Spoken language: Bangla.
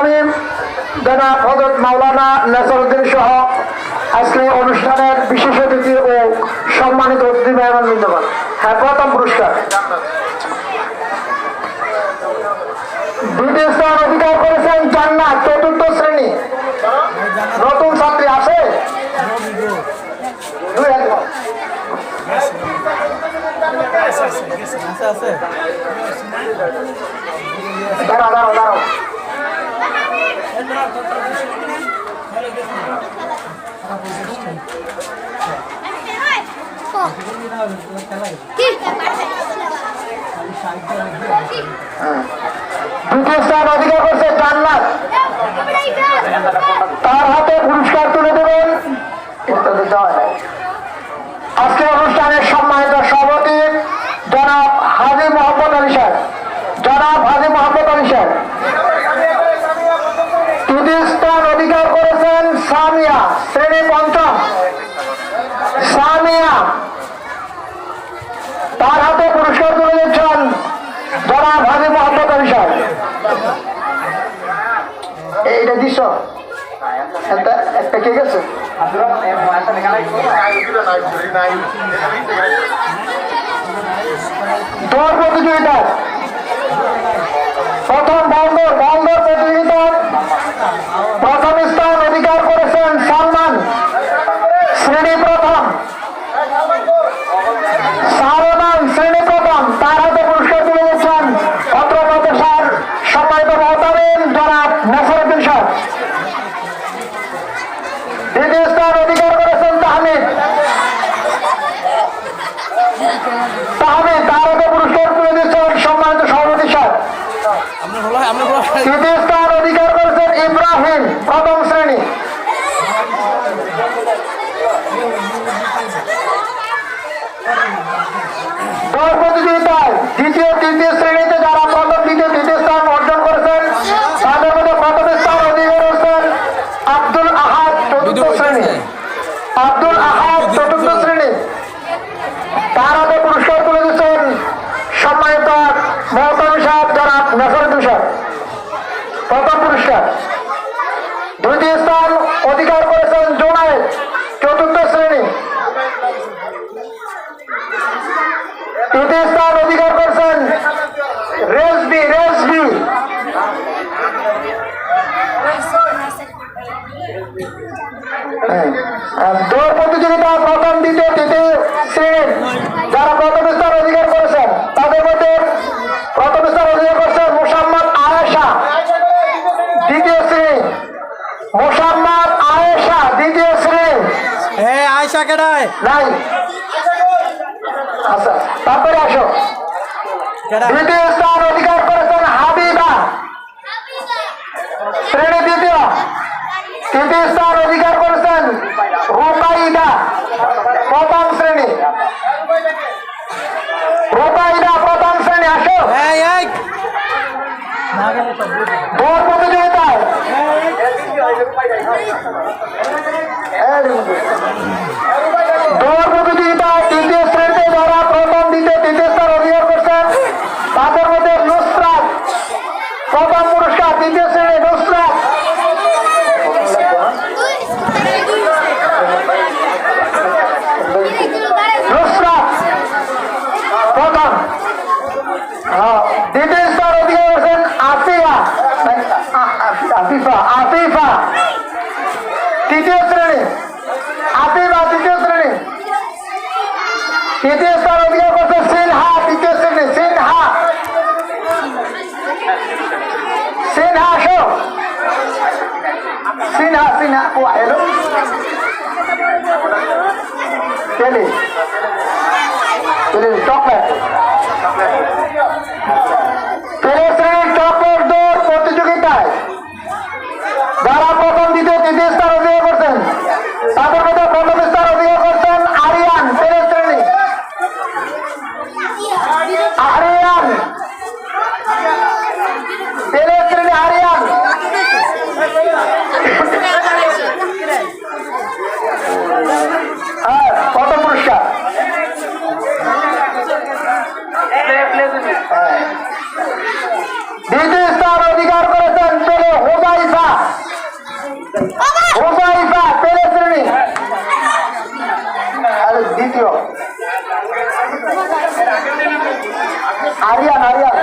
ইসলামী জনাব হজরত মাওলানা নাসরুদ্দিন সহ আজকে অনুষ্ঠানের বিশেষ অতিথি ও সম্মানিত অতিথি মেহমান বিদ্যমান হ্যাঁ প্রথম পুরস্কার। দ্বিতীয় স্থান অধিকার করেছেন জান্নাত, চতুর্থ শ্রেণি। নতুন ছাত্রী আছে? দাঁড়াও দাঁড়াও দাঁড়াও। দ্বিতীয় অধিকার করছে জান্নাত তার হাতে পুরস্কার তুলে দেবেন। এটা দিতে হয় না। আজকে অনুষ্ঠানের সম্মানিত সভাপতি জনাব হাজি মোহাম্মদ আলী সাহেব জনাব হাজি মোহাম্মদ আলী সাহেব তৃতীয় স্থান অধিকার করেছেন সামিয়া শ্রেণি পঞ্চম সামিয়া তার হাতে পুরস্কার তুলে দিচ্ছেন জনাব হাজি মোহাম্মদ আলী সাহেব এইটা দিস একটা একটা আছে? প্রতিযোগিতা। প্রথম বন্দর বন্দর প্রতিযোগিতা প্রথম স্থান অধিকার করেছেন সালমান শ্রেণি প্রথম সালমান শ্রেণি প্রথম তার হাতে পুরস্কার তুলে দিচ্ছেন অত্র প্রদেশের সম্মানিত মহতাবেন জনাব নাসরুদ্দিন সাহেব দ্বিতীয় স্থান অধিকার করেছেন তাহমিদ তাহমিদ তার আগে পুরস্কার তুলে দিচ্ছেন সম্মানিত সভাপতি হলো তৃতীয় স্থান অধিকার করেছেন ইব্রাহিম প্রথম শ্রেণি দৌড় প্রতিযোগিতায় দ্বিতীয় তৃতীয় শ্রেণীতে যারা প্রথম দ্বিতীয় তৃতীয় স্থান অর্জন করেছেন তাদের মধ্যে প্রথম স্থান অধিকার করেছেন আব্দুল আহাদ চতুর্থ শ্রেণি আব্দুল আহাদ চতুর্থ শ্রেণি তার হাতে পুরস্কার তুলে দিচ্ছেন সম্মানিত মহতামি সাহেব জনাব নাসরুদ্দিন সাহেব প্রথম পুরস্কার দ্বিতীয় স্থান অধিকার করেছেন জোনায়েদ চতুর্থ শ্রেণি তৃতীয় স্থান অধিকার করেছেন রেসবি রেসবি দৌড় প্রতিযোগিতা প্রথম দ্বিতীয় তৃতীয় শ্রেণির যারা প্রথম স্থান অধিকার করেছেন তাদের মধ্যে প্রথম স্থান অধিকার করেছেন মোসাম্মদ আয়েশা। দ্বিতীয় শ্রেণি। মোসাম্মদ আয়েশা দ্বিতীয় শ্রেণি। কেডায় নাই। আচ্ছা তারপরে আসো। দ্বিতীয় স্থান অধিকার করেছেন হাবিবা। শ্রেণি দ্বিতীয়। তৃতীয় স্থান অধিকার করেছেন রুবাইদা প্রথম শ্রেণি রুবাইদা প্রথম শ্রেণি আসো। দৌড় প্রতিযোগিতায়। দৌড় প্রতিযোগিতায় তৃতীয় শ্রেণীতে যারা প্রথম দ্বিতীয় তৃতীয় স্থান অধিকার করছেন তাদের মধ্যে নুসরাত প্রথম পুরস্কার তৃতীয় শ্রেণি নুসরাত নুসরাত প্রথম হ্যাঁ, দ্বিতীয় স্থান অধিকার করছেন আফিয়া আফিফা আফিফা তৃতীয় শ্রেণি আফিফা তৃতীয় শ্রেণি তৃতীয় স্থান অধিকার করছে সিনহা তৃতীয় শ্রেণি সিনহা সিনহা আসো সিনহা সিনহা ও হ্যালো পেলে পেলে চকলেট পেলে দ্বিতীয় আরিয়ান আরিয়ান।